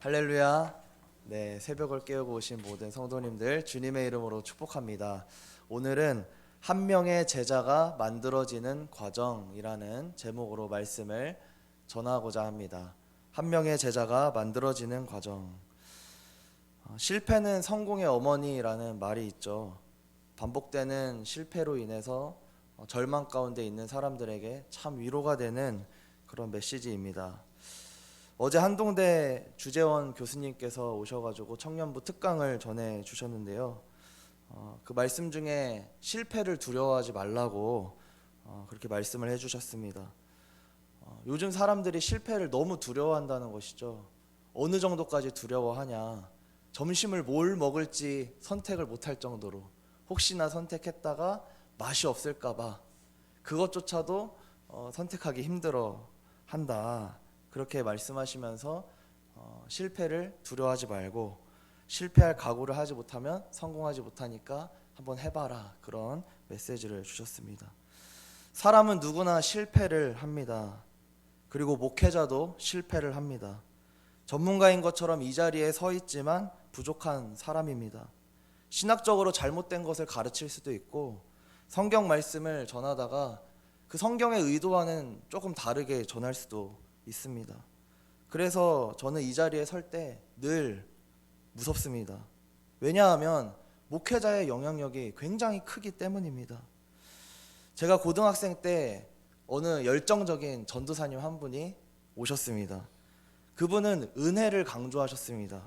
할렐루야. 네, 새벽을 깨우고 오신 모든 성도님들 주님의 이름으로 축복합니다. 오늘은 한 명의 제자가 만들어지는 과정이라는 제목으로 말씀을 전하고자 합니다. 한 명의 제자가 만들어지는 과정. 어, 실패는 성공의 어머니라는 말이 있죠. 반복되는 실패로 인해서 어, 절망 가운데 있는 사람들에게 참 위로가 되는 그런 메시지입니다. 어제 한동대 주재원 교수님께서 오셔가지고 청년부 특강을 전해 주셨는데요. 어, 그 말씀 중에 실패를 두려워하지 말라고 어, 그렇게 말씀을 해주셨습니다. 어, 요즘 사람들이 실패를 너무 두려워한다는 것이죠. 어느 정도까지 두려워하냐? 점심을 뭘 먹을지 선택을 못할 정도로 혹시나 선택했다가 맛이 없을까봐 그것조차도 어, 선택하기 힘들어 한다. 그렇게 말씀하시면서 어, 실패를 두려워하지 말고 실패할 각오를 하지 못하면 성공하지 못하니까 한번 해봐라 그런 메시지를 주셨습니다. 사람은 누구나 실패를 합니다. 그리고 목회자도 실패를 합니다. 전문가인 것처럼 이 자리에 서 있지만 부족한 사람입니다. 신학적으로 잘못된 것을 가르칠 수도 있고 성경 말씀을 전하다가 그 성경의 의도와는 조금 다르게 전할 수도 있습니다. 그래서 저는 이 자리에 설 때 늘 무섭습니다. 왜냐하면 목회자의 영향력이 굉장히 크기 때문입니다. 제가 고등학생 때 어느 열정적인 전도사님 한 분이 오셨습니다. 그분은 은혜를 강조하셨습니다.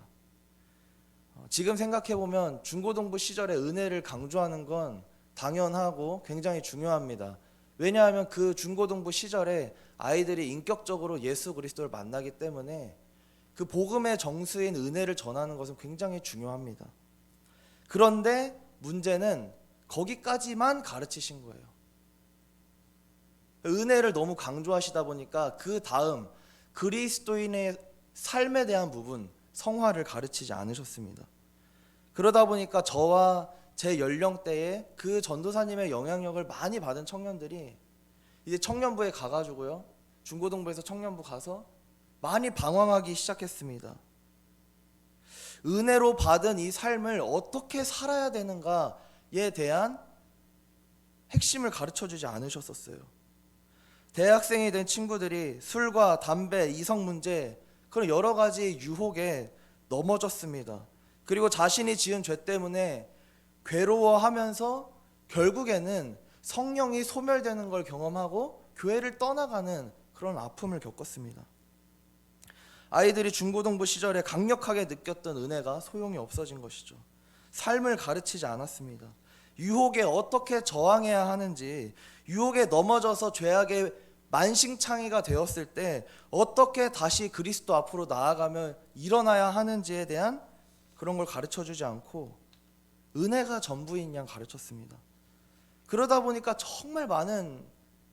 어, 지금 생각해 보면 중고등부 시절에 은혜를 강조하는 건 당연하고 굉장히 중요합니다. 왜냐하면 그 중고등부 시절에 아이들이 인격적으로 예수 그리스도를 만나기 때문에 그 복음의 정수인 은혜를 전하는 것은 굉장히 중요합니다. 그런데 문제는 거기까지만 가르치신 거예요. 은혜를 너무 강조하시다 보니까 그 다음 그리스도인의 삶에 대한 부분 성화를 가르치지 않으셨습니다. 그러다 보니까 저와 제 연령대에 그 전도사님의 영향력을 많이 받은 청년들이 이제 청년부에 가가지고요 중고등부에서 청년부 가서 많이 방황하기 시작했습니다. 은혜로 받은 이 삶을 어떻게 살아야 되는가에 대한 핵심을 가르쳐 주지 않으셨었어요. 대학생이 된 친구들이 술과 담배, 이성 문제, 그런 여러 가지 유혹에 넘어졌습니다. 그리고 자신이 지은 죄 때문에 괴로워하면서 결국에는 성령이 소멸되는 걸 경험하고 교회를 떠나가는 그런 아픔을 겪었습니다. 아이들이 중고등부 시절에 강력하게 느꼈던 은혜가 소용이 없어진 것이죠. 삶을 가르치지 않았습니다. 유혹에 어떻게 저항해야 하는지, 유혹에 넘어져서 죄악의 만신창이가 되었을 때 어떻게 다시 그리스도 앞으로 나아가며 일어나야 하는지에 대한 그런 걸 가르쳐 주지 않고 은혜가 전부인 양 가르쳤습니다. 그러다 보니까 정말 많은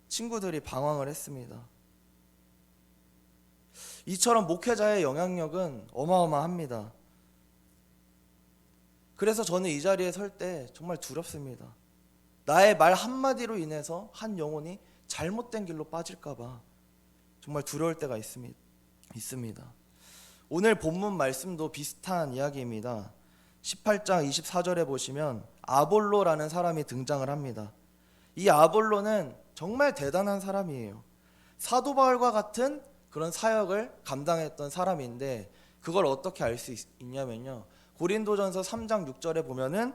친구들이 방황을 했습니다. 이처럼 목회자의 영향력은 어마어마합니다. 그래서 저는 이 자리에 설 때 정말 두렵습니다. 나의 말 한마디로 인해서 한 영혼이 잘못된 길로 빠질까봐 정말 두려울 때가 있습니다. 오늘 본문 말씀도 비슷한 이야기입니다. 18장 24절에 보시면 아볼로라는 사람이 등장을 합니다. 이 아볼로는 정말 대단한 사람이에요. 사도 바울과 같은 그런 사역을 감당했던 사람인데 그걸 어떻게 알 수 있냐면요. 고린도전서 3장 6절에 보면은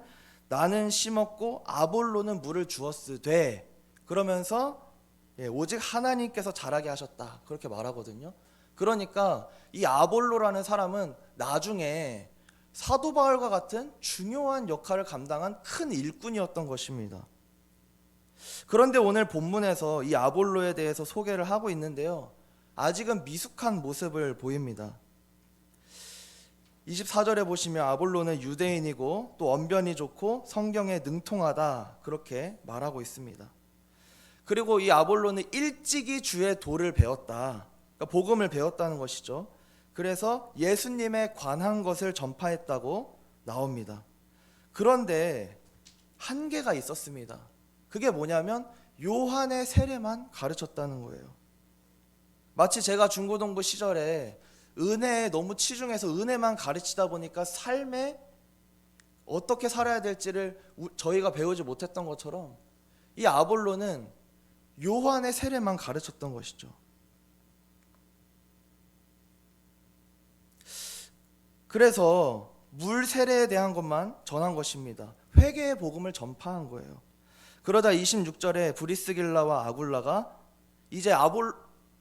나는 심었고 아볼로는 물을 주었으되 그러면서 예, 오직 하나님께서 자라게 하셨다 그렇게 말하거든요. 그러니까 이 아볼로라는 사람은 나중에 사도 바울과 같은 중요한 역할을 감당한 큰 일꾼이었던 것입니다. 그런데 오늘 본문에서 이 아볼로에 대해서 소개를 하고 있는데요. 아직은 미숙한 모습을 보입니다. 24절에 보시면 아볼로는 유대인이고 또 언변이 좋고 성경에 능통하다 그렇게 말하고 있습니다. 그리고 이 아볼로는 일찍이 주의 도를 배웠다. 그러니까 복음을 배웠다는 것이죠. 그래서 예수님에 관한 것을 전파했다고 나옵니다. 그런데 한계가 있었습니다. 그게 뭐냐면 요한의 세례만 가르쳤다는 거예요. 마치 제가 중고등부 시절에 은혜에 너무 치중해서 은혜만 가르치다 보니까 삶에 어떻게 살아야 될지를 우- 저희가 배우지 못했던 것처럼 이 아볼로는 요한의 세례만 가르쳤던 것이죠. 그래서 물 세례에 대한 것만 전한 것입니다. 회개의 복음을 전파한 거예요. 그러다 26절에 브리스길라와 아굴라가 이제 아볼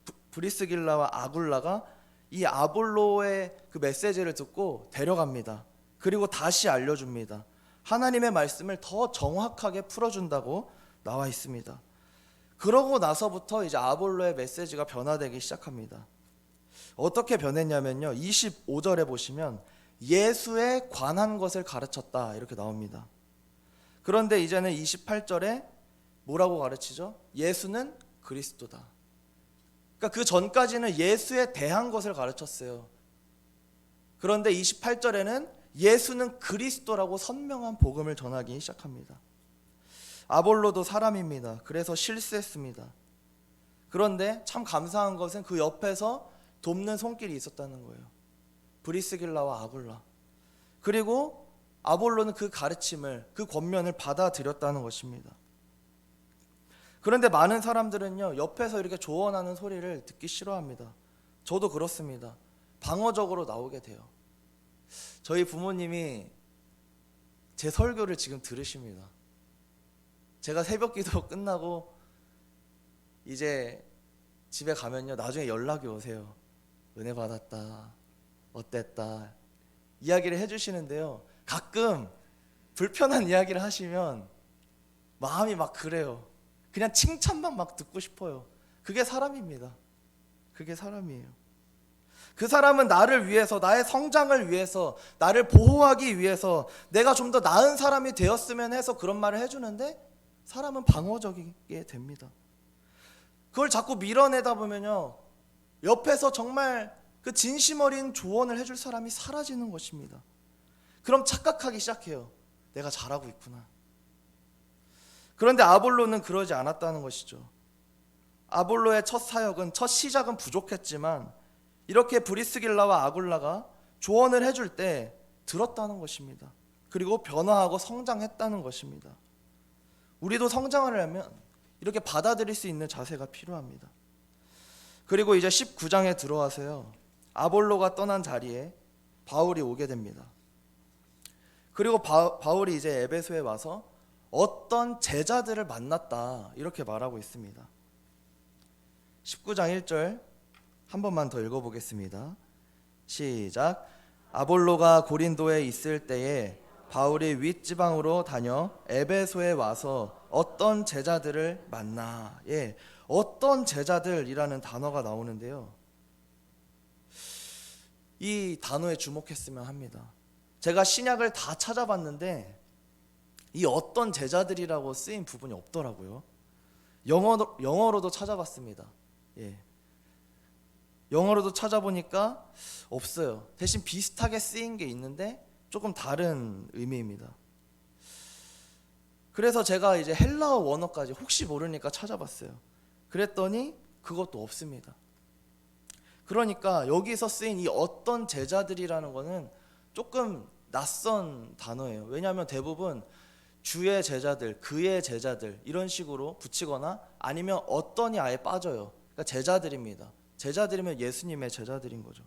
브- 브리스길라와 아굴라가 이 아볼로의 그 메시지를 듣고 데려갑니다. 그리고 다시 알려줍니다. 하나님의 말씀을 더 정확하게 풀어준다고 나와 있습니다. 그러고 나서부터 이제 아볼로의 메시지가 변화되기 시작합니다. 어떻게 변했냐면요. 25절에 보시면 예수에 관한 것을 가르쳤다 이렇게 나옵니다. 그런데 이제는 28절에 뭐라고 가르치죠? 예수는 그리스도다. 그러니까 그 전까지는 예수에 대한 것을 가르쳤어요. 그런데 28절에는 예수는 그리스도라고 선명한 복음을 전하기 시작합니다. 아볼로도 사람입니다. 그래서 실수했습니다. 그런데 참 감사한 것은 그 옆에서 돕는 손길이 있었다는 거예요. 브리스길라와 아굴라. 그리고 아볼로는 그 가르침을 그 권면을 받아들였다는 것입니다. 그런데 많은 사람들은요 옆에서 이렇게 조언하는 소리를 듣기 싫어합니다. 저도 그렇습니다. 방어적으로 나오게 돼요. 저희 부모님이 제 설교를 지금 들으십니다. 제가 새벽 기도 끝나고 이제 집에 가면요 나중에 연락이 오세요. 은혜 받았다. 어땠다. 이야기를 해주시는데요. 가끔 불편한 이야기를 하시면 마음이 막 그래요. 그냥 칭찬만 막 듣고 싶어요. 그게 사람입니다. 그게 사람이에요. 그 사람은 나를 위해서, 나의 성장을 위해서, 나를 보호하기 위해서, 내가 좀 더 나은 사람이 되었으면 해서 그런 말을 해주는데, 사람은 방어적이게 됩니다. 그걸 자꾸 밀어내다 보면요, 옆에서 정말 그 진심 어린 조언을 해줄 사람이 사라지는 것입니다. 그럼 착각하기 시작해요. 내가 잘하고 있구나. 그런데 아볼로는 그러지 않았다는 것이죠. 아볼로의 첫 사역은 첫 시작은 부족했지만 이렇게 브리스길라와 아굴라가 조언을 해줄 때 들었다는 것입니다. 그리고 변화하고 성장했다는 것입니다. 우리도 성장하려면 이렇게 받아들일 수 있는 자세가 필요합니다. 그리고 이제 19장에 들어와서요. 아볼로가 떠난 자리에 바울이 오게 됩니다. 그리고 바, 바울이 이제 에베소에 와서 어떤 제자들을 만났다 이렇게 말하고 있습니다. 19장 1절 한 번만 더 읽어보겠습니다. 시작. 아볼로가 고린도에 있을 때에 바울이 윗지방으로 다녀 에베소에 와서 어떤 제자들을 만나. 예, 어떤 제자들이라는 단어가 나오는데요. 이 단어에 주목했으면 합니다. 제가 신약을 다 찾아봤는데 이 어떤 제자들이라고 쓰인 부분이 없더라고요. 영어로, 영어로도 찾아봤습니다. 예. 영어로도 찾아보니까 없어요. 대신 비슷하게 쓰인 게 있는데 조금 다른 의미입니다. 그래서 제가 이제 헬라어 원어까지 혹시 모르니까 찾아봤어요. 그랬더니 그것도 없습니다. 그러니까 여기서 쓰인 이 어떤 제자들이라는 거는 조금 낯선 단어예요. 왜냐하면 대부분 주의 제자들, 그의 제자들 이런 식으로 붙이거나 아니면 어떤이 아예 빠져요. 그러니까 제자들입니다. 제자들이면 예수님의 제자들인 거죠.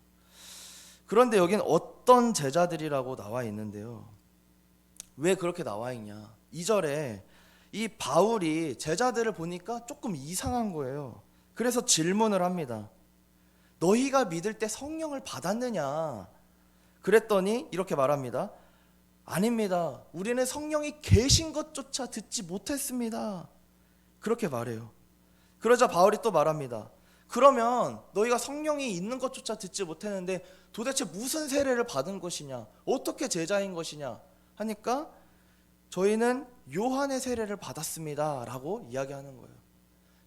그런데 여긴 어떤 제자들이라고 나와 있는데요. 왜 그렇게 나와 있냐? 2절에 이 바울이 제자들을 보니까 조금 이상한 거예요. 그래서 질문을 합니다. 너희가 믿을 때 성령을 받았느냐? 그랬더니 이렇게 말합니다. 아닙니다. 우리는 성령이 계신 것조차 듣지 못했습니다. 그렇게 말해요. 그러자 바울이 또 말합니다. 그러면 너희가 성령이 있는 것조차 듣지 못했는데 도대체 무슨 세례를 받은 것이냐? 어떻게 제자인 것이냐? 하니까 저희는 요한의 세례를 받았습니다라고 이야기하는 거예요.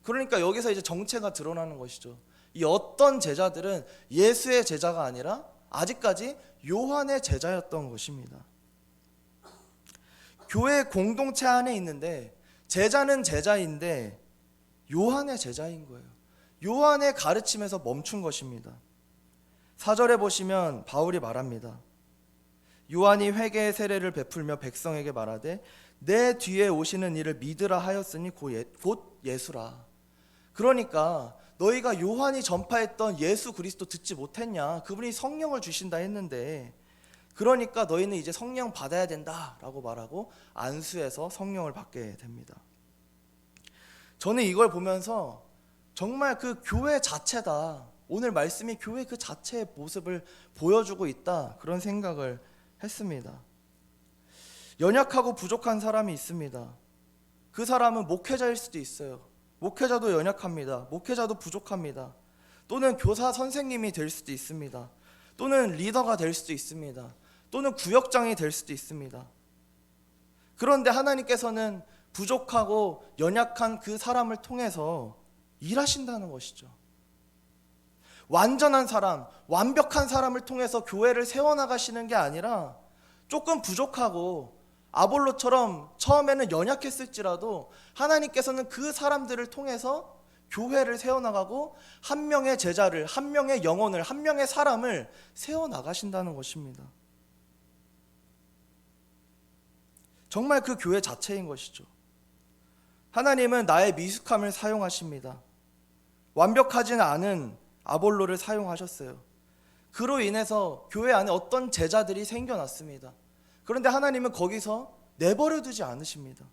그러니까 여기서 이제 정체가 드러나는 것이죠. 이 어떤 제자들은 예수의 제자가 아니라 아직까지 요한의 제자였던 것입니다. 교회 공동체 안에 있는데 제자는 제자인데 요한의 제자인 거예요. 요한의 가르침에서 멈춘 것입니다. 4절에 보시면 바울이 말합니다. 요한이 회개의 세례를 베풀며 백성에게 말하되 내 뒤에 오시는 이를 믿으라 하였으니 곧, 예, 곧 예수라. 그러니까 너희가 요한이 전파했던 예수 그리스도 듣지 못했냐? 그분이 성령을 주신다 했는데 그러니까 너희는 이제 성령 받아야 된다라고 말하고 안수해서 성령을 받게 됩니다. 저는 이걸 보면서 정말 그 교회 자체다. 오늘 말씀이 교회 그 자체의 모습을 보여주고 있다. 그런 생각을 했습니다. 연약하고 부족한 사람이 있습니다. 그 사람은 목회자일 수도 있어요. 목회자도 연약합니다. 목회자도 부족합니다. 또는 교사 선생님이 될 수도 있습니다. 또는 리더가 될 수도 있습니다. 또는 구역장이 될 수도 있습니다. 그런데 하나님께서는 부족하고 연약한 그 사람을 통해서 일하신다는 것이죠. 완전한 사람, 완벽한 사람을 통해서 교회를 세워나가시는 게 아니라 조금 부족하고 아볼로처럼 처음에는 연약했을지라도 하나님께서는 그 사람들을 통해서 교회를 세워나가고 한 명의 제자를, 한 명의 영혼을, 한 명의 사람을 세워나가신다는 것입니다. 정말 그 교회 자체인 것이죠. 하나님은 나의 미숙함을 사용하십니다. 완벽하지는 않은 아볼로를 사용하셨어요. 그로 인해서 교회 안에 어떤 제자들이 생겨났습니다. 그런데 하나님은 거기서 내버려 두지 않으십니다.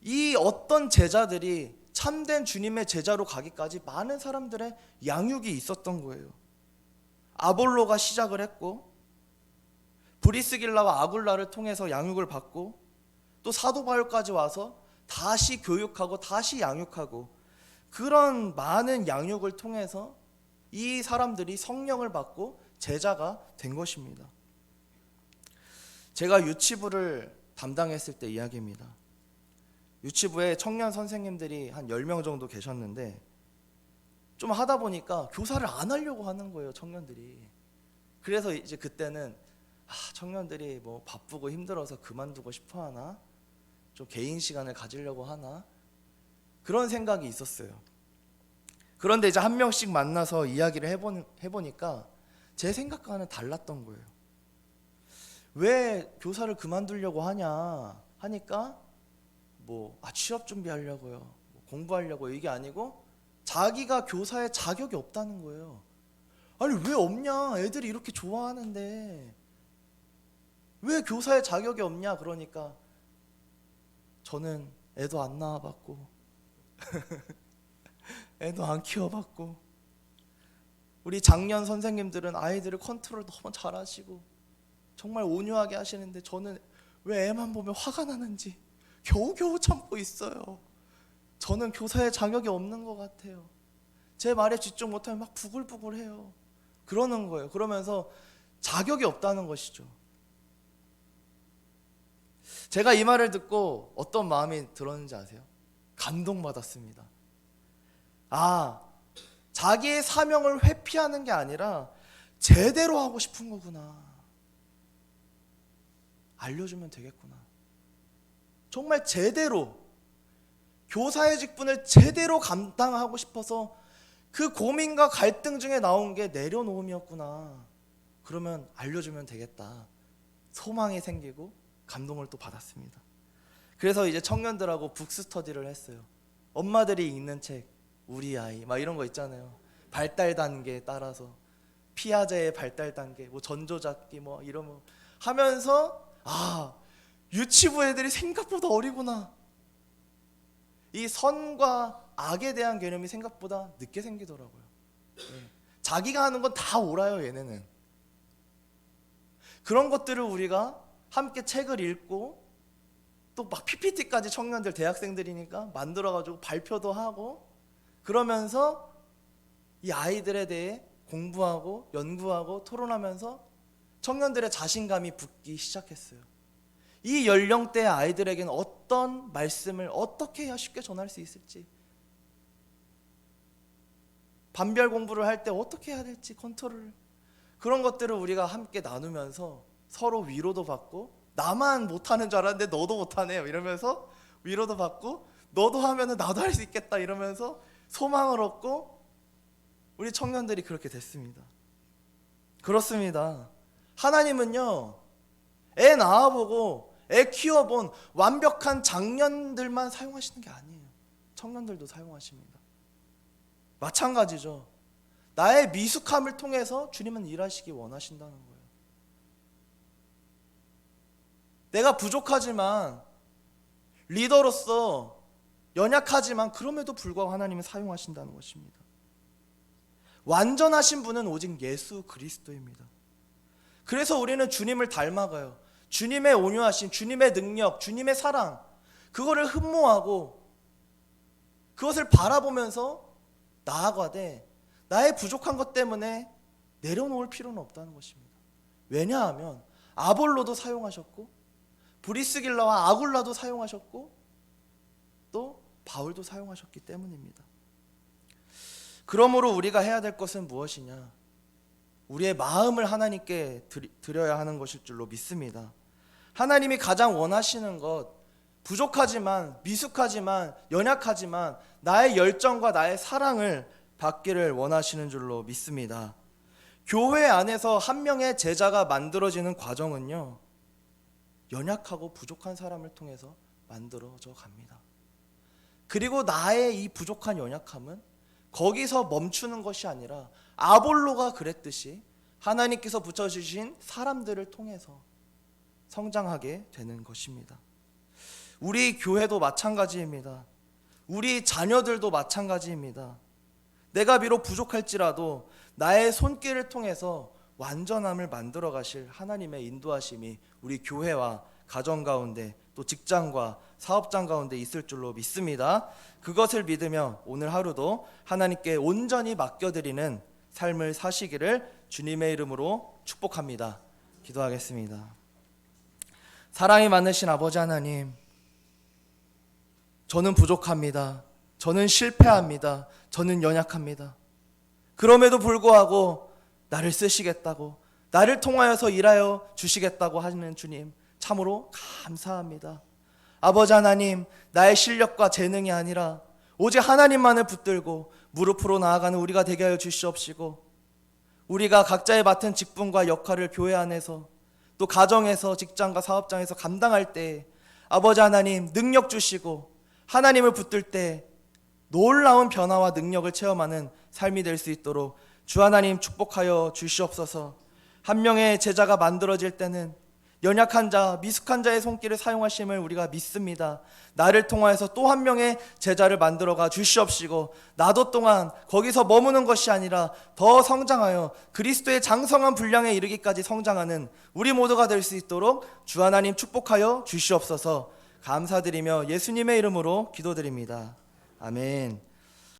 이 어떤 제자들이 참된 주님의 제자로 가기까지 많은 사람들의 양육이 있었던 거예요. 아볼로가 시작을 했고 브리스길라와 아굴라를 통해서 양육을 받고 또 사도 바울까지 와서 다시 교육하고 다시 양육하고 그런 많은 양육을 통해서 이 사람들이 성령을 받고 제자가 된 것입니다. 제가 유치부를 담당했을 때 이야기입니다. 유치부에 청년 선생님들이 한 10명 정도 계셨는데 좀 하다 보니까 교사를 안 하려고 하는 거예요, 청년들이. 그래서 이제 그때는 아, 청년들이 뭐 바쁘고 힘들어서 그만두고 싶어 하나? 좀 개인 시간을 가지려고 하나? 그런 생각이 있었어요. 그런데 이제 한 명씩 만나서 이야기를 해보, 해보니까 제 생각과는 달랐던 거예요. 왜 교사를 그만두려고 하냐 하니까 뭐 아, 취업 준비하려고요, 뭐 공부하려고 이게 아니고 자기가 교사의 자격이 없다는 거예요. 아니 왜 없냐? 애들이 이렇게 좋아하는데 왜 교사의 자격이 없냐? 그러니까 저는 애도 안 낳아봤고 애도 안 키워봤고 우리 작년 선생님들은 아이들을 컨트롤 너무 잘하시고 정말 온유하게 하시는데 저는 왜 애만 보면 화가 나는지 겨우겨우 참고 있어요. 저는 교사의 자격이 없는 것 같아요. 제 말에 집중 못하면 막 부글부글해요. 그러는 거예요. 그러면서 자격이 없다는 것이죠. 제가 이 말을 듣고 어떤 마음이 들었는지 아세요? 감동받았습니다. 아, 자기의 사명을 회피하는 게 아니라 제대로 하고 싶은 거구나. 알려주면 되겠구나. 정말 제대로 교사의 직분을 제대로 감당하고 싶어서 그 고민과 갈등 중에 나온 게 내려놓음이었구나. 그러면 알려주면 되겠다. 소망이 생기고 감동을 또 받았습니다. 그래서 이제 청년들하고 북스터디를 했어요. 엄마들이 읽는 책, 우리 아이, 막 이런 거 있잖아요. 발달 단계 따라서 피아제의 발달 단계, 뭐 전조잡기 뭐 이런 거 하면서 아 유치부 애들이 생각보다 어리구나. 이 선과 악에 대한 개념이 생각보다 늦게 생기더라고요. 예. 자기가 하는 건 다 옳아요, 얘네는. 그런 것들을 우리가 함께 책을 읽고 또 막 PPT까지 청년들 대학생들이니까 만들어 가지고 발표도 하고 그러면서 이 아이들에 대해 공부하고 연구하고 토론하면서 청년들의 자신감이 붙기 시작했어요. 이 연령대의 아이들에게는 어떤 말씀을 어떻게 해야 쉽게 전할 수 있을지 반별 공부를 할 때 어떻게 해야 될지 컨트롤 그런 것들을 우리가 함께 나누면서 서로 위로도 받고 나만 못하는 줄 알았는데 너도 못하네요 이러면서 위로도 받고 너도 하면은 나도 할 수 있겠다 이러면서 소망을 얻고 우리 청년들이 그렇게 됐습니다. 그렇습니다. 하나님은요, 애 낳아보고 애 키워본 완벽한 장년들만 사용하시는 게 아니에요. 청년들도 사용하십니다. 마찬가지죠. 나의 미숙함을 통해서 주님은 일하시기 원하신다는 거예요. 내가 부족하지만 리더로서 연약하지만 그럼에도 불구하고 하나님은 사용하신다는 것입니다. 완전하신 분은 오직 예수 그리스도입니다. 그래서 우리는 주님을 닮아가요. 주님의 온유하심, 주님의 능력, 주님의 사랑, 그거를 흠모하고 그것을 바라보면서 나아가되 나의 부족한 것 때문에 내려놓을 필요는 없다는 것입니다. 왜냐하면 아볼로도 사용하셨고 브리스길라와 아굴라도 사용하셨고 또 바울도 사용하셨기 때문입니다. 그러므로 우리가 해야 될 것은 무엇이냐? 우리의 마음을 하나님께 드려야 하는 것일 줄로 믿습니다. 하나님이 가장 원하시는 것 부족하지만 미숙하지만 연약하지만 나의 열정과 나의 사랑을 받기를 원하시는 줄로 믿습니다. 교회 안에서 한 명의 제자가 만들어지는 과정은요. 연약하고 부족한 사람을 통해서 만들어져 갑니다. 그리고 나의 이 부족한 연약함은 거기서 멈추는 것이 아니라 아볼로가 그랬듯이 하나님께서 붙여주신 사람들을 통해서 성장하게 되는 것입니다. 우리 교회도 마찬가지입니다. 우리 자녀들도 마찬가지입니다. 내가 비록 부족할지라도 나의 손길을 통해서 완전함을 만들어 가실 하나님의 인도하심이 우리 교회와 가정 가운데 또 직장과 사업장 가운데 있을 줄로 믿습니다. 그것을 믿으며 오늘 하루도 하나님께 온전히 맡겨드리는 삶을 사시기를 주님의 이름으로 축복합니다. 기도하겠습니다. 사랑이 많으신 아버지 하나님, 저는 부족합니다. 저는 실패합니다. 저는 연약합니다. 그럼에도 불구하고 나를 쓰시겠다고, 나를 통하여서 일하여 주시겠다고 하시는 주님, 참으로 감사합니다. 아버지 하나님, 나의 실력과 재능이 아니라 오직 하나님만을 붙들고 무릎으로 나아가는 우리가 되게 하여 주시옵시고, 우리가 각자의 맡은 직분과 역할을 교회 안에서 또 가정에서 직장과 사업장에서 감당할 때 아버지 하나님 능력 주시고 하나님을 붙들 때 놀라운 변화와 능력을 체험하는 삶이 될 수 있도록 주 하나님 축복하여 주시옵소서. 한 명의 제자가 만들어질 때는 연약한 자, 미숙한 자의 손길을 사용하심을 우리가 믿습니다. 나를 통하여서 또 한 명의 제자를 만들어가 주시옵시고 나도 또한 거기서 머무는 것이 아니라 더 성장하여 그리스도의 장성한 분량에 이르기까지 성장하는 우리 모두가 될 수 있도록 주 하나님 축복하여 주시옵소서. 감사드리며 예수님의 이름으로 기도드립니다. 아멘.